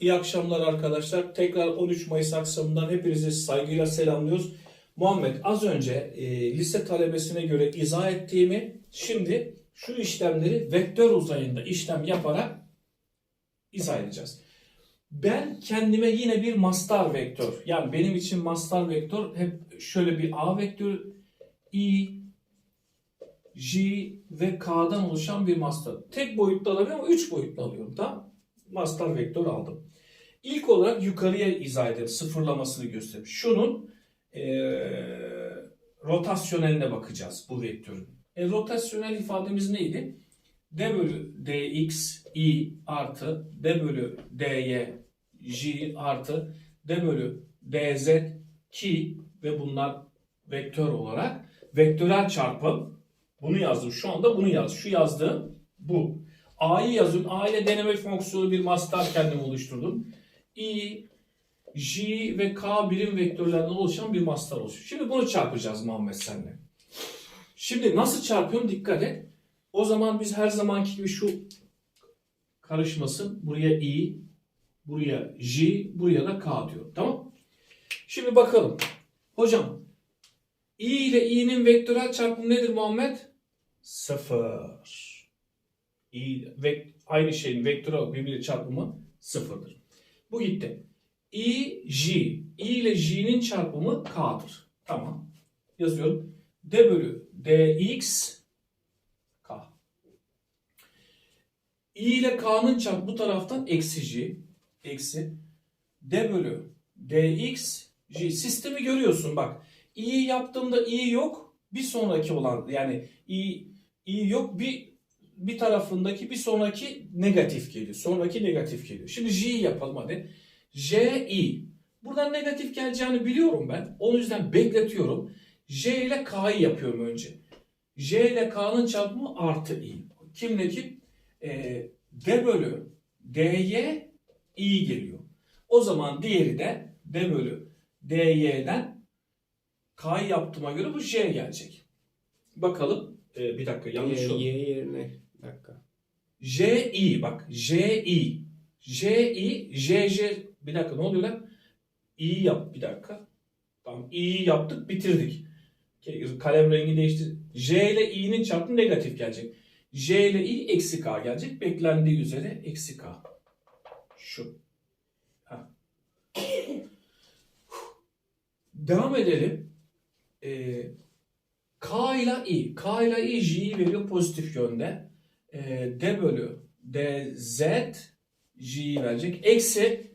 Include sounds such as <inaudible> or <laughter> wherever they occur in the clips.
İyi akşamlar arkadaşlar. Tekrar 13 Mayıs akşamından hepinizi saygıyla selamlıyoruz. Muhammed az önce e, lise talebesine göre izah ettiğimi şimdi şu işlemleri vektör uzayında işlem yaparak izah edeceğiz. Ben kendime yine bir mastar vektör yani benim için mastar vektör hep şöyle bir A vektörü I, J ve K'dan oluşan bir mastar. Tek boyutlu alamıyorum ama 3 boyutlu alıyorum. Tamam Mastar vektör aldım. İlk olarak yukarıya izah edelim. Sıfırlamasını göstereyim. Şunun eee rotasyoneline bakacağız bu vektörün. E, rotasyonel ifademiz neydi? D bölü dx i artı D bölü dy j artı D bölü dz ki ve bunlar vektör olarak vektörel çarpım bunu yazdım. Şu anda bunu yaz. Şu yazdığım bu. A'yı yazıyorum. A ile deneme fonksiyonu bir mastar kendim oluşturdum. I, J ve K birim vektörlerden oluşan bir mastar oluşuyor. Şimdi bunu çarpacağız Muhammed senle. Şimdi nasıl çarpıyorum dikkat et. O zaman biz her zamanki gibi şu karışmasın. Buraya I, buraya J, buraya da K diyor. Tamam? Şimdi bakalım. Hocam I ile i'nin vektörel çarpımı nedir Muhammed? Sıfır. I, aynı şeyin vektörel birbiriyle çarpımı sıfırdır. Bu gitti. I, J. I ile J'nin çarpımı K'dır. Tamam. Yazıyorum. D bölü dx K. I ile K'nın çarpımı bu taraftan eksi J. Eksi. D bölü dx J. Sistemi görüyorsun bak. i yaptığımda i yok. Bir sonraki olan yani i, i yok. Bir bir tarafındaki bir sonraki negatif geliyor. Sonraki negatif geliyor. Şimdi J'yi yapalım hadi. J, I. Buradan negatif geleceğini biliyorum ben. O yüzden bekletiyorum. J ile K'yı yapıyorum önce. J ile K'nın çarpımı artı I. Kimle kim? Ee, D bölü dy I geliyor. O zaman diğeri de D bölü dy'den K'yı yaptığıma göre bu J gelecek. Bakalım. Ee, bir dakika yanlış oldu. y yerine. Bir dakika. J I bak J I J I J J bir dakika ne oluyor lan? İ yap bir dakika. Tamam İ'yi yaptık bitirdik. Kalem rengi değişti. J ile İ'nin çarpımı negatif gelecek. J ile İ eksi K gelecek. Beklendiği üzere eksi K. Şu. Devam edelim. Ee, K ile I. K ile I J'yi veriyor pozitif yönde e, d bölü dz j'yi verecek. Eksi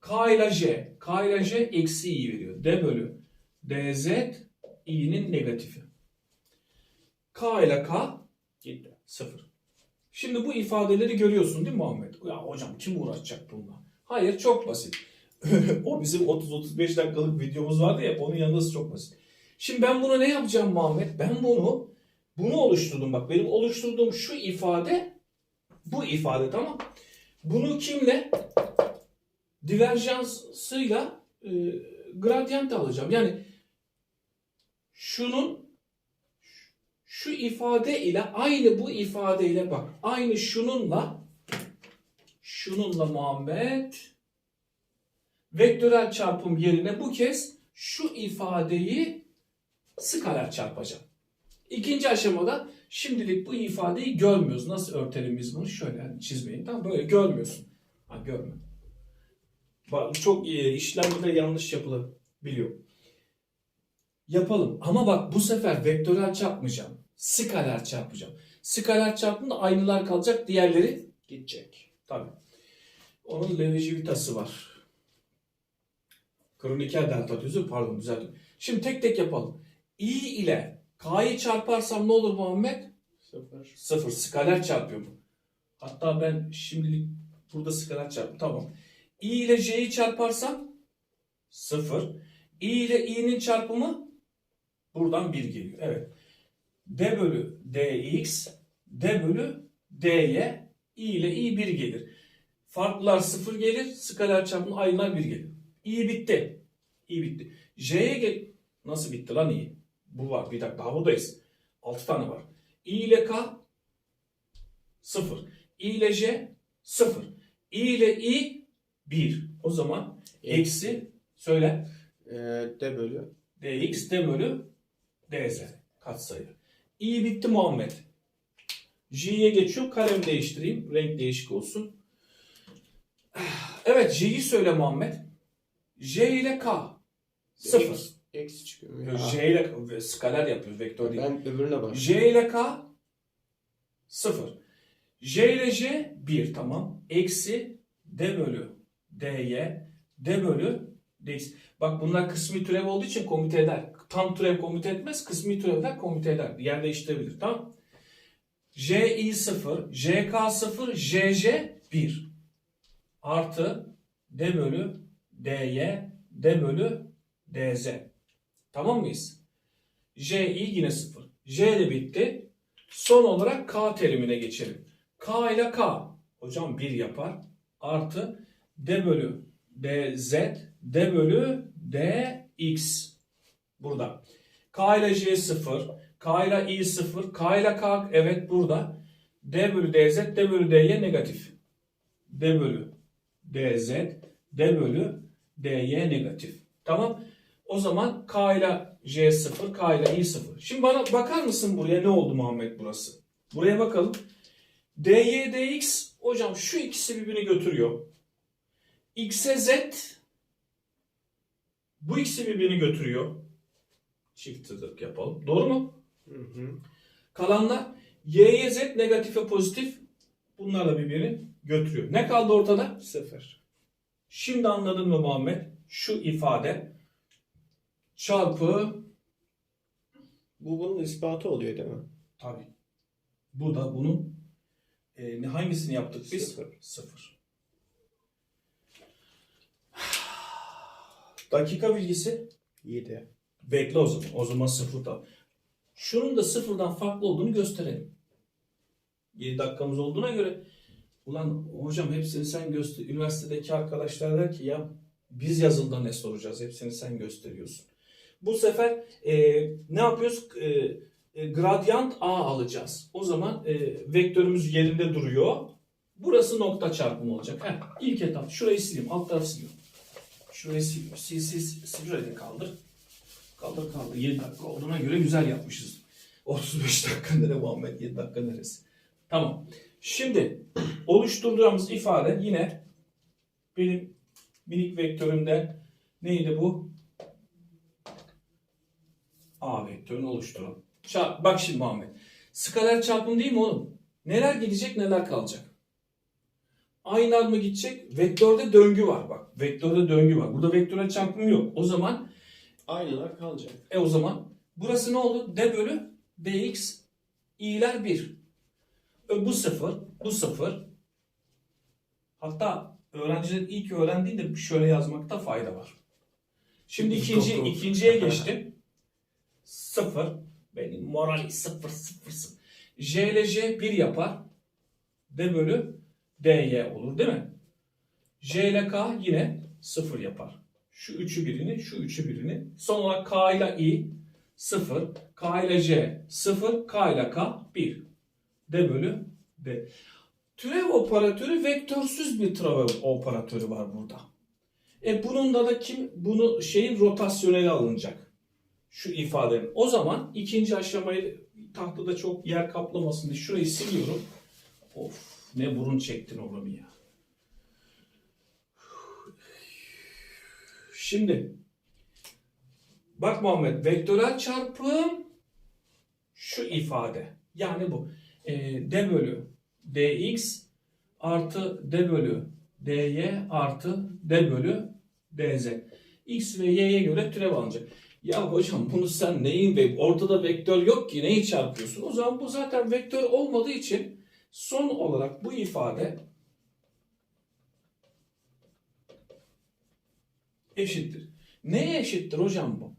k ile j. K ile j eksi i veriyor. d bölü dz i'nin negatifi. K ile k gitti. Sıfır. Şimdi bu ifadeleri görüyorsun değil mi Muhammed? Ya hocam kim uğraşacak bununla? Hayır çok basit. <laughs> o bizim 30-35 dakikalık videomuz vardı ya onun yanında çok basit. Şimdi ben bunu ne yapacağım Muhammed? Ben bunu bunu oluşturdum bak. Benim oluşturduğum şu ifade bu ifade tamam. Bunu kimle? Diverjansıyla e, gradiyent alacağım. Yani şunun şu ifade ile aynı bu ifade ile bak. Aynı şununla şununla Muhammed vektörel çarpım yerine bu kez şu ifadeyi skaler çarpacağım. İkinci aşamada şimdilik bu ifadeyi görmüyoruz. Nasıl örtelim biz bunu? Şöyle çizmeyin. Tamam böyle görmüyorsun. Ha görme. Bak çok iyi. işlemde yanlış yapılabiliyor. Yapalım. Ama bak bu sefer vektörel çarpmayacağım. Skaler çarpacağım. Skaler çarpımda aynılar kalacak. Diğerleri gidecek. Tabii. Onun Levi-Civitası var. Kroniker delta düzü pardon düzeldim. Şimdi tek tek yapalım. I ile K'yı çarparsam ne olur Muhammed? Sıfır. Sıfır. Skaler çarpıyorum. Hatta ben şimdilik burada skaler çarptım. Tamam. I ile J'yi çarparsam sıfır. I ile i'nin çarpımı buradan 1 geliyor. Evet. D bölü dx D bölü dy i ile i 1 gelir. Farklılar 0 gelir. Skaler çarpımı aynılar 1 gelir. i bitti. i bitti. J'ye gel... Nasıl bitti lan i? Bu var. Bir dakika daha buradayız. 6 tane var. I ile K 0. I ile J 0. i ile i 1. O zaman eksi söyle Ee, D bölü. dx d bölü dz katsayı. i bitti Muhammed. j'ye geçiyor. Kalem değiştireyim. Renk değişik olsun. <sighs> Evet j'yi söyle Muhammed. j ile k. Sıfır. Eksi, çıkıyor. Ya. J ile skaler yapıyoruz vektör değil. Ben öbürüne bak. J ile K 0. J ile J 1 tamam. Eksi D bölü DY D bölü DX. Bak bunlar kısmi türev olduğu için komite eder. Tam türev komite etmez. Kısmi türevler komite eder. Yer değiştirebilir. Tamam. JI 0, JK 0, JJ 1 artı D bölü DY D bölü DZ. Tamam mıyız? J yine 0. J de bitti. Son olarak K terimine geçelim. K ile K. Hocam 1 yapar. Artı D bölü DZ D bölü DX. Burada. K ile J 0. K ile I 0. K ile K evet burada. D bölü DZ D bölü DY negatif. D bölü DZ D bölü DY negatif. Tamam. O zaman K ile J 0, K ile I 0. Şimdi bana bakar mısın buraya ne oldu Muhammed burası? Buraya bakalım. dy dx hocam şu ikisi birbirini götürüyor. x'e z bu ikisi birbirini götürüyor. Çift tırnak yapalım. Doğru mu? Hı hı. Kalanlar y'ye z negatife pozitif. Bunlar da birbirini götürüyor. Ne kaldı ortada? Sıfır. Şimdi anladın mı Muhammed? Şu ifade çarpı Bu bunun ispatı oluyor değil mi? tabi. Bu da bunun e, ne- hangisini yaptık biz? Sıfır. Sıfır. Dakika bilgisi. 7. Bekle o zaman. O zaman sıfırda. Şunun da sıfırdan farklı olduğunu gösterelim. 7 dakikamız olduğuna göre ulan hocam hepsini sen göster. Üniversitedeki arkadaşlar der ki ya biz yazılda ne soracağız? Hepsini sen gösteriyorsun. Bu sefer e, ne yapıyoruz? E, e, gradient A alacağız. O zaman e, vektörümüz yerinde duruyor. Burası nokta çarpımı olacak. Heh, ilk etap. Şurayı sileyim. Alt tarafı siliyorum. Şurayı siliyorum. Sil sil sil. Şurayı da kaldır. Kaldır kaldır. 7 dakika olduğuna göre güzel yapmışız. 35 dakika nere Muhammed? 7 dakika neresi? Tamam. Şimdi oluşturduğumuz ifade yine benim minik vektörümde neydi bu? A vektörünü oluşturun. Ça- Bak şimdi Muhammed. Skaler çarpım değil mi oğlum? Neler gidecek neler kalacak? Aynılar mı gidecek? Vektörde döngü var bak. Vektörde döngü var. Burada vektöre çarpım yok. O zaman Aynılar kalacak. e o zaman burası ne oldu? D bölü dx i'ler 1. E, bu sıfır, bu sıfır. Hatta öğrencilerin ilk öğrendiğinde şöyle yazmakta fayda var. Şimdi ikinci, ikinciye geçtim. <laughs> Sıfır. Benim morali sıfır sıfır sıfır. J ile J 1 yapar. D bölü dy olur değil mi? J ile K yine sıfır yapar. Şu üçü birini, şu üçü birini. Son olarak K ile I 0, K ile J 0, K ile K 1. D bölü D. Türev operatörü vektörsüz bir türev operatörü var burada. E bunun da da kim bunu şeyin rotasyoneli alınacak. Şu ifadenin. O zaman ikinci aşamayı tahtada çok yer kaplamasın diye şurayı siliyorum. Of ne burun çektin oğlum ya. Şimdi bak Muhammed vektörel çarpım şu ifade. Yani bu. E, d bölü dx artı d bölü dy artı d bölü dz. x ve y'ye göre türev alınacak. Ya hocam bunu sen neyin ve ortada vektör yok ki neyi çarpıyorsun? O zaman bu zaten vektör olmadığı için son olarak bu ifade eşittir. Neye eşittir hocam bu?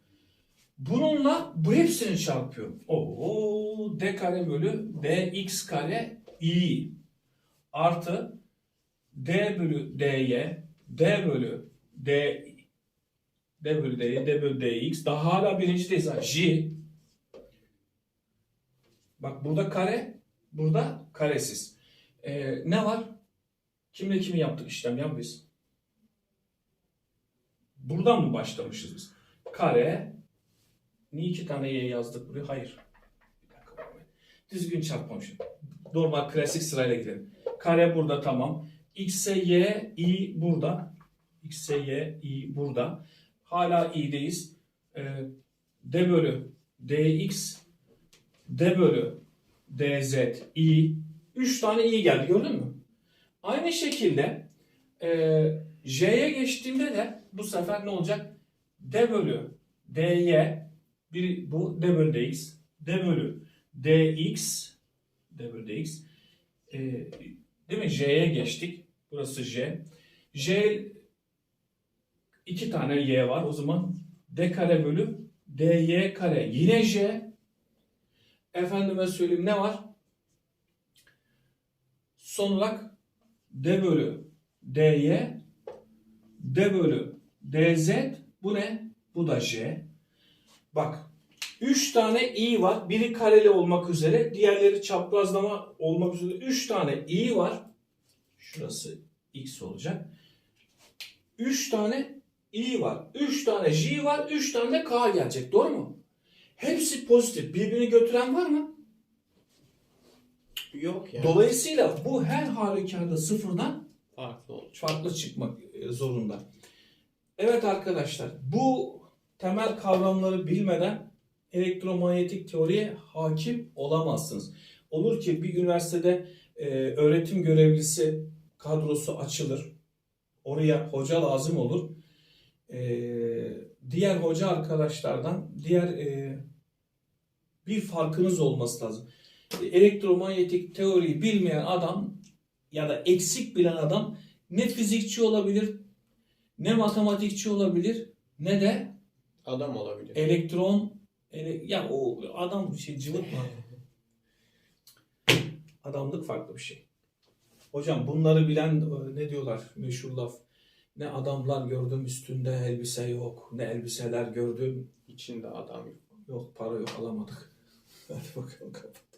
Bununla bu hepsini çarpıyorum. Oo, d kare bölü dx kare i artı d bölü dy d bölü dy d bölü dx daha hala birincideyiz ha. j bak burada kare burada karesiz. Ee, ne var? Kimle kimi yaptık işlem ya biz? Buradan mı başlamışız biz? Kare. Niye iki tane y yazdık buraya? Hayır. Bir dakika. Düzgün çarpmamışım. Normal klasik sırayla gidelim. Kare burada tamam. X'e y, i burada. X'e y, i burada. Hala i'deyiz. Ee, d bölü dx d bölü dz i 3 tane i geldi gördün mü? Aynı şekilde e, j'ye geçtiğimde de bu sefer ne olacak? d bölü dy bir bu d bölü dx d bölü dx d bölü dx e, değil mi? j'ye geçtik. Burası j. j iki tane y var. O zaman d kare bölü dy kare. Yine j. Efendime söyleyeyim ne var? Son olarak d bölü dy d bölü dz bu ne? Bu da j. Bak 3 tane i var. Biri kareli olmak üzere. Diğerleri çaprazlama olmak üzere. 3 tane i var. Şurası x olacak. 3 tane i var. 3 tane j var. 3 tane de k gelecek. Doğru mu? Hepsi pozitif. Birbirini götüren var mı? Yok ya. Dolayısıyla bu her halükarda sıfırdan Farklı olacak. farklı çıkmak e, zorunda. Evet arkadaşlar bu temel kavramları bilmeden elektromanyetik teoriye hakim olamazsınız. Olur ki bir üniversitede e, öğretim görevlisi kadrosu açılır. Oraya hoca lazım olur. E, diğer hoca arkadaşlardan diğer e, bir farkınız olması lazım. Elektromanyetik teoriyi bilmeyen adam ya da eksik bilen adam ne fizikçi olabilir, ne matematikçi olabilir, ne de Adam olabilir. elektron ele- ya o adam şey cıvık mı? Adamlık farklı bir şey. Hocam bunları bilen e, ne diyorlar meşhur laf. Ne adamlar gördüm üstünde elbise yok. Ne elbiseler gördüm. İçinde adam yok. Yok para yok alamadık. <laughs> Hadi bakalım kapat.